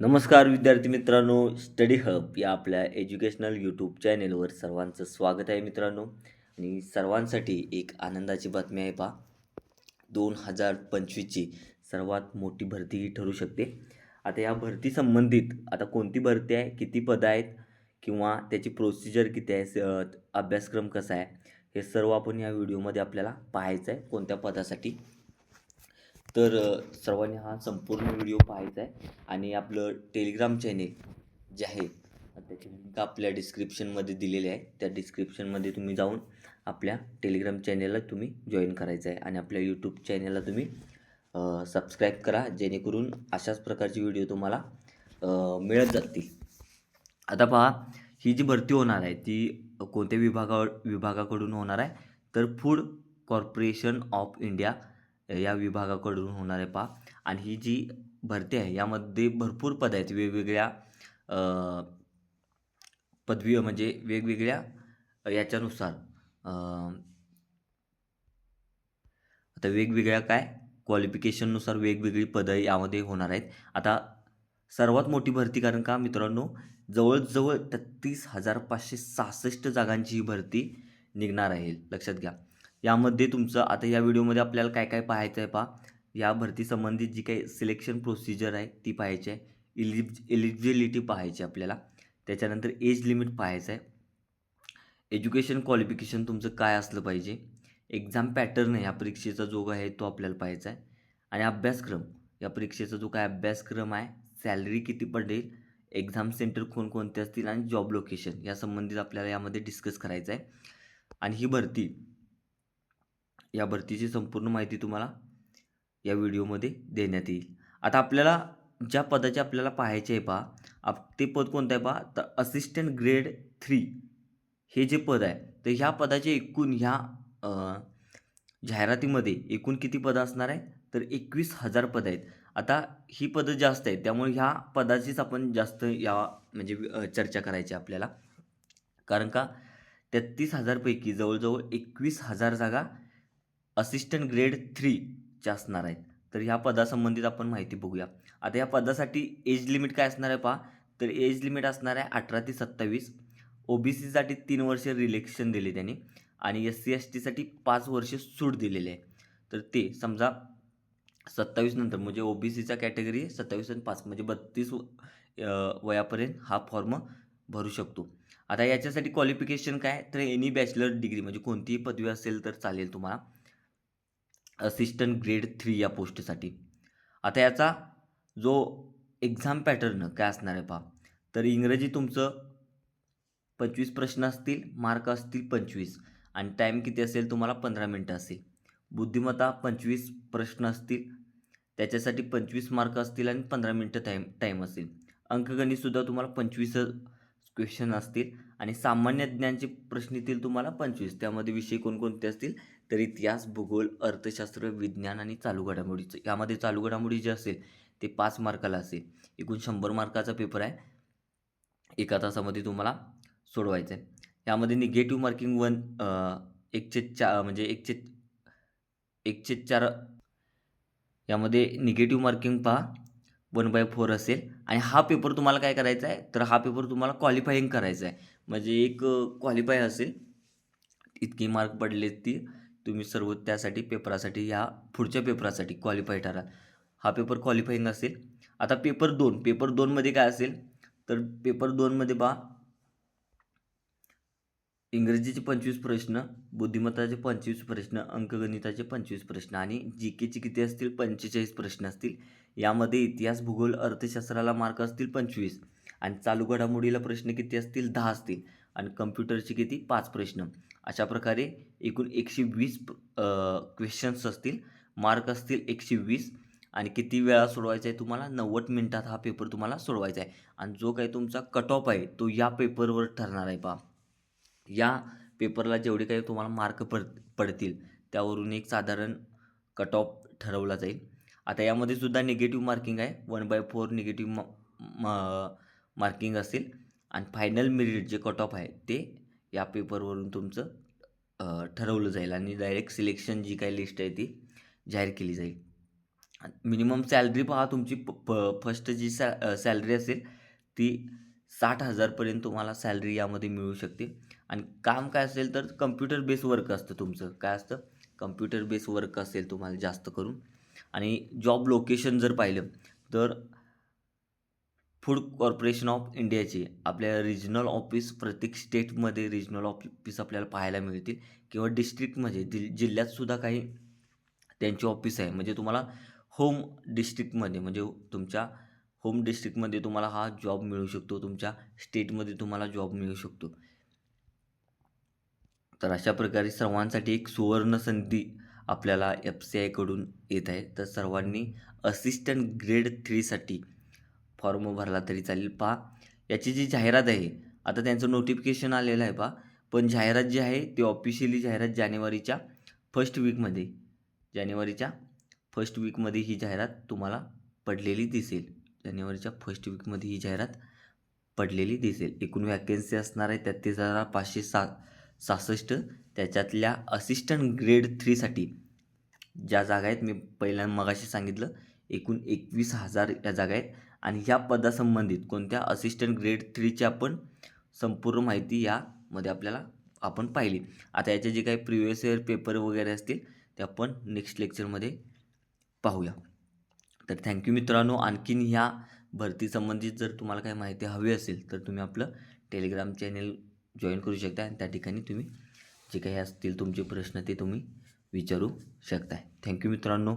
नमस्कार विद्यार्थी मित्रांनो स्टडी हब या आपल्या एज्युकेशनल यूट्यूब चॅनेलवर सर्वांचं स्वागत आहे मित्रांनो. आणि सर्वांसाठी एक आनंदाची बातमी आहे पा दोन हजार पंचवीसची सर्वात मोठी भरती ही ठरू शकते. आता या भरती संबंधित आता कोणती भरती आहे किती पदं आहेत किंवा त्याची प्रोसिजर किती आहे स- अभ्यासक्रम कसा आहे हे सर्व आपण या व्हिडिओमध्ये आपल्याला पाहायचं आहे कोणत्या पदासाठी. तर सर्वांनी हा संपूर्ण व्हिडिओ पाहायचा आहे आणि आपलं टेलिग्राम चॅनेल जे आहे त्याची लिंक आपल्या डिस्क्रिप्शनमध्ये दिलेली आहे. त्या डिस्क्रिप्शनमध्ये तुम्ही जाऊन आपल्या टेलिग्राम चॅनेलला तुम्ही जॉईन करायचं आहे आणि आपल्या यूट्यूब चॅनेलला तुम्ही सबस्क्राईब करा जेणेकरून अशाच प्रकारचे व्हिडिओ तुम्हाला मिळत जातील. आता पहा ही जी भरती होणार आहे ती कोणत्या विभागा विभागाकडून होणार आहे? तर फूड कॉर्पोरेशन ऑफ इंडिया या विभागाकडून होणार आहे पहा आणि ही जी भरती आहे यामध्ये भरपूर पद आहेत. वेगवेगळ्या पदवी म्हणजे वेगवेगळ्या याच्यानुसार आता वेगवेगळ्या काय? क्वालिफिकेशननुसार वेगवेगळी पदं यामध्ये होणार आहेत. आता सर्वात मोठी भरती कारण का मित्रांनो? जवळजवळ तेहतीस हजार पाचशे सहासष्ट जागांची ही भरती निघणार आहे. लक्षात घ्या. यामध्ये तुमचं आता या व्हिडिओमध्ये आपल्याला काय काय पाहायचं आहे पहा. या भरती संबंधित जी काही सिलेक्शन प्रोसिजर आहे ती पाहायची आहे. इलिज एलिजिबिलिटी पाहायची आहे आपल्याला. त्याच्यानंतर एज लिमिट पाहायचं आहे. एज्युकेशन क्वालिफिकेशन तुमचं काय असलं पाहिजे. एक्झाम पॅटर्न या परीक्षेचा जो आहे तो आपल्याला पाहायचा आहे. आणि अभ्यासक्रम या परीक्षेचा जो काय अभ्यासक्रम आहे सॅलरी किती पडेल? एक्झाम सेंटर कोणकोणते असतील? आणि जॉब लोकेशन या संबंधित आपल्याला यामध्ये डिस्कस करायचं आहे. आणि ही भरती या भरतीची संपूर्ण माहिती तुम्हाला या व्हिडिओमध्ये देण्यात येईल. आता आपल्याला ज्या पदाचे आपल्याला पाहायचे आहे पहा आप ते पद कोणतं आहे पहा तर असिस्टंट ग्रेड थ्री हे जे पद आहे तर ह्या पदाचे एकूण ह्या जाहिरातीमध्ये एकूण किती पदं असणार आहे? तर एकवीस हजार पदं आहेत. आता ही पदं जास्त आहेत त्यामुळे ह्या पदाचीच आपण जास्त या म्हणजे चर्चा करायची आहे आपल्याला. कारण का तेहतीस हजारपैकी जवळजवळ एकवीस हजार जागा असिस्टंट ग्रेड थ्रीच्या असणार आहेत. तर ह्या पदासंबंधित आपण माहिती बघूया. आता या पदासाठी एज लिमिट काय असणार आहे पहा. तर एज लिमिट असणार आहे अठरा ते सत्तावीस. ओ बी सीसाठी तीन वर्ष रिलेक्शन दिले त्यांनी. आणि एस सी एस टीसाठी पाच वर्ष सूट दिलेली आहे. तर ते समजा सत्तावीस नंतर म्हणजे ओ बी सीचा कॅटेगरी सत्तावीस आणि पाच म्हणजे बत्तीस वयापर्यंत हा फॉर्म भरू शकतो. आता याच्यासाठी क्वालिफिकेशन काय? तर एनी बॅचलर डिग्री म्हणजे कोणतीही पदवी असेल तर चालेल तुम्हाला. असिस्टंट ग्रेड थ्री या पोस्टसाठी आता याचा जो एक्झाम पॅटर्न काय असणार आहे पहा. तर इंग्रजी तुमचं पंचवीस प्रश्न असतील मार्क असतील पंचवीस. आणि टाईम किती असेल तुम्हाला पंधरा मिनटं असेल. बुद्धिमत्ता पंचवीस प्रश्न असतील त्याच्यासाठी पंचवीस मार्क असतील आणि पंधरा मिनटं टाईम टाईम असेल. अंकगणितसुद्धा तुम्हाला पंचवीस क्वेश्चन असतील. आणि सामान्य ज्ञानचे प्रश्न येतील तुम्हाला पंचवीस. त्यामध्ये विषय कोणकोणते असतील? तर इतिहास भूगोल अर्थशास्त्र विज्ञान आणि चालू घडामोडीचं. यामध्ये चालू घडामोडी जे असेल ते पाच मार्काला असेल. एकूण शंभर मार्काचा पेपर आहे. एका तासामध्ये तुम्हाला सोडवायचं आहे. यामध्ये निगेटिव्ह मार्किंग वन एकचे चा म्हणजे एकचे एकचे चार यामध्ये निगेटिव्ह मार्किंग पहा. वन बाय फोर असेल आणि हा पेपर तुम्हाला काय करायचा आहे? तर हा पेपर तुम्हाला क्वालिफाईंग करायचा आहे. म्हणजे एक क्वालिफाय असेल इतकी मार्क पडले ती तुम्ही सर्व त्यासाठी पेपरासाठी ह्या पुढच्या पेपरासाठी क्वालिफाय ठराल. हा पेपर क्वालिफाईंग असेल. आता पेपर दोन पेपर दोनमध्ये काय असेल? तर पेपर दोनमध्ये पहा इंग्रजीचे पंचवीस प्रश्न बुद्धिमत्ताचे पंचवीस प्रश्न अंकगणिताचे पंचवीस प्रश्न आणि जी केचे किती असतील? पंचेचाळीस प्रश्न असतील. यामध्ये इतिहास भूगोल अर्थशास्त्राला मार्क असतील पंचवीस आणि चालू घडामोडीला प्रश्न किती असतील? दहा असतील आणि कम्प्युटरचे किती? पाच प्रश्न. अशा प्रकारे एकूण एकशे वीस क्वेश्चन्स असतील. मार्क असतील एकशे वीस आणि किती वेळा सोडवायचा आहे तुम्हाला? नव्वद मिनिटात हा पेपर तुम्हाला सोडवायचा आहे. आणि जो काही तुमचा कट ऑफ आहे तो या पेपरवर ठरणार आहे पहा. या पेपरला जेवढे काही तुम्हाला मार्क पड पडतील त्यावरून एक साधारण कट ऑफ ठरवला जाईल. आता यामध्ये सुद्धा निगेटिव्ह मार्किंग आहे. One by four negative marking असेल. आणि फायनल मेरिट जे कट ऑफ आहे ते या पेपरवरून तुमचं ठरवलं जाईल. आणि डायरेक्ट सिलेक्शन जी काही लिस्ट आहे ती जाहीर केली जाईल. मिनिमम सॅलरी पहा तुमची प फर्स्ट जी सॅ सॅलरी असेल ती साठ हजारपर्यंत तुम्हाला सॅलरी यामध्ये मिळू शकते. आणि काम काय असेल तर कम्प्युटर बेस वर्क असतं तुमचं. काय असतं? कम्प्युटर बेस वर्क असेल तुम्हाला जास्त करून. आणि जॉब लोकेशन जर पाहिलं तर फूड कॉर्पोरेशन ऑफ इंडियाचे आपल्या रिजनल ऑफिस प्रत्येक स्टेटमध्ये रिजनल ऑफिस आपल्याला पाहायला मिळतील. किंवा डिस्ट्रिक्टमध्ये दि जिल्ह्यातसुद्धा काही त्यांची ऑफिस आहे. म्हणजे तुम्हाला होम डिस्ट्रिक्टमध्ये म्हणजे तुमच्या होम डिस्ट्रिक्टमध्ये तुम्हाला हा जॉब मिळू शकतो तुमच्या स्टेटमध्ये तुम्हाला जॉब मिळू शकतो. तर अशा प्रकारे सर्वांसाठी एक सुवर्ण संधी आपल्याला एफ सी आयकडून येत आहे. तर सर्वांनी असिस्टंट ग्रेड थ्रीसाठी फॉर्म भरला तरी चालेल. पहा याची जी जाहिरात आहे आता त्यांचं नोटिफिकेशन आलेलं आहे पहा. पण जाहिरात जी आहे ती ऑफिशियली जाहिरात जानेवारीच्या फर्स्ट वीकमध्ये जानेवारीच्या फर्स्ट वीकमध्ये ही जाहिरात तुम्हाला पडलेली दिसेल. जानेवारीच्या फर्स्ट वीकमध्ये ही जाहिरात पडलेली दिसेल. एकूण वॅकेन्सी असणार आहे तेहतीस हजार पाचशे सा सहासष्ट. त्याच्यातल्या असिस्टंट ग्रेड थ्रीसाठी ज्या जागा आहेत मी पहिल्या मगाशी सांगितलं एकूण एकवीस हजार या जागा आहेत. आणि ह्या पदासंबंधित कोणत्या असिस्टंट ग्रेड थ्रीची आपण संपूर्ण माहिती यामध्ये आपल्याला आपण पाहिली. आता याचे जे काही प्रिव्हियस इयर पेपर वगैरे असतील ते आपण नेक्स्ट लेक्चरमध्ये पाहूया. तर थँक्यू मित्रांनो. आणखीन ह्या भरतीसंबंधित जर तुम्हाला काही माहिती हवी असेल तर तुम्ही आपलं टेलिग्राम चॅनेल जॉईन करू शकता आणि त्या ठिकाणी तुम्ही जे काही असतील तुमचे प्रश्न ते तुम्ही विचारू शकताय. थँक्यू मित्रांनो.